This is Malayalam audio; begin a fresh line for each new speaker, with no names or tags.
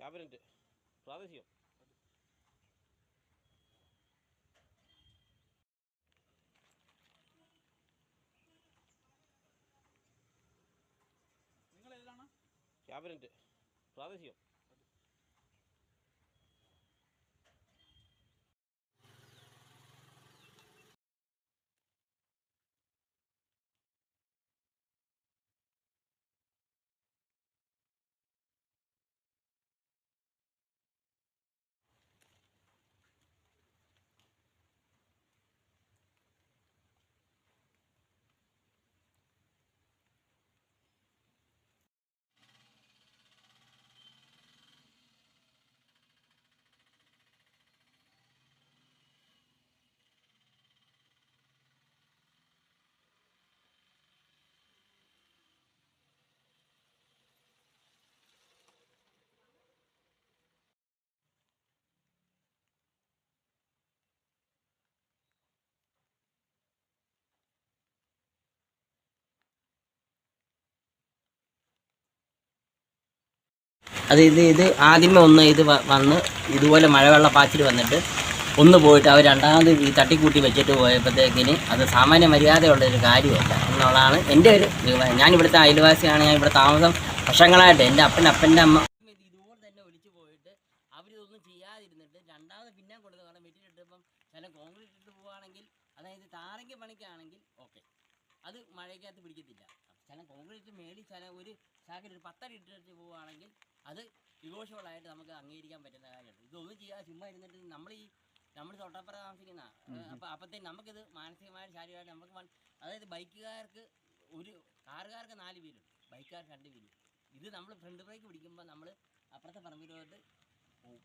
ക്യാബിനറ്റ്. പ്രാദേശികം.
നിങ്ങൾ ഏതാണ്
ക്യാബിനറ്റ്. പ്രാദേശികം.
അത് ഇത് ഇത് ആദ്യമേ ഒന്ന് ഇത് വന്ന് ഇതുപോലെ മഴവെള്ള പാച്ചിൽ വന്നിട്ട് ഒന്ന് പോയിട്ട് അവർ രണ്ടാമത് ഈ തട്ടിക്കൂട്ടി വെച്ചിട്ട് പോയപ്പോഴത്തേക്കിന് അത് സാമാന്യ മര്യാദയുള്ള ഒരു കാര്യമല്ല എന്നുള്ളതാണ് എന്റെ ഒരു. ഞാൻ ഇവിടുത്തെ അയൽവാസിയാണ് ഞാൻ ഇവിടെ താമസം വർഷങ്ങളായിട്ട് എന്റെ അപ്പൻ അപ്പന്റെ അമ്മ ഇതുപോലെ തന്നെ ഒലിച്ചു പോയിട്ട് അവരിതൊന്നും ചെയ്യാതിരുന്നിട്ട് രണ്ടാമത് പിന്നെ കൊടുത്ത് കാരണം വെട്ടിയിട്ടിപ്പം ചില കോൺക്രീറ്റ് ഇട്ട് പോവുകയാണെങ്കിൽ അതായത് താറയ്ക്ക് പണിക്കാണെങ്കിൽ ഓക്കെ അത് മഴയ്ക്കകത്ത് പിടിക്കത്തില്ല ചില കോൺക്രീറ്റ് മേടി ചില ഒരു ചാക്കിൽ ഒരു പത്തടി ഇട്ടിട്ട് പോവുകയാണെങ്കിൽ അത് ഇമോഷണലായിട്ട് നമുക്ക് അംഗീകരിക്കാൻ പറ്റുന്ന കാര്യമാണ്. ഇതൊന്നും ചെയ്യാതെ ചുമ്മാ ഇരുന്നിട്ട് നമ്മൾ ഈ നമ്മൾ തൊട്ടപ്പുറ താമസിക്കുന്ന അപ്പോൾ അപ്പത്തേക്ക് നമുക്കിത് മാനസികമായിട്ട് ശാരീരികമായിട്ട് നമുക്ക് അതായത് ബൈക്കുകാർക്ക് ഒരു കാറുകാർക്ക് നാല് പേരുണ്ട് ബൈക്കുകാർക്ക് രണ്ട് പേരും ഇത് നമ്മൾ ഫ്രണ്ട് ബ്രേക്ക് പിടിക്കുമ്പോൾ നമ്മൾ അപ്പുറത്തെ പറമ്പിലോട്ട് പോകും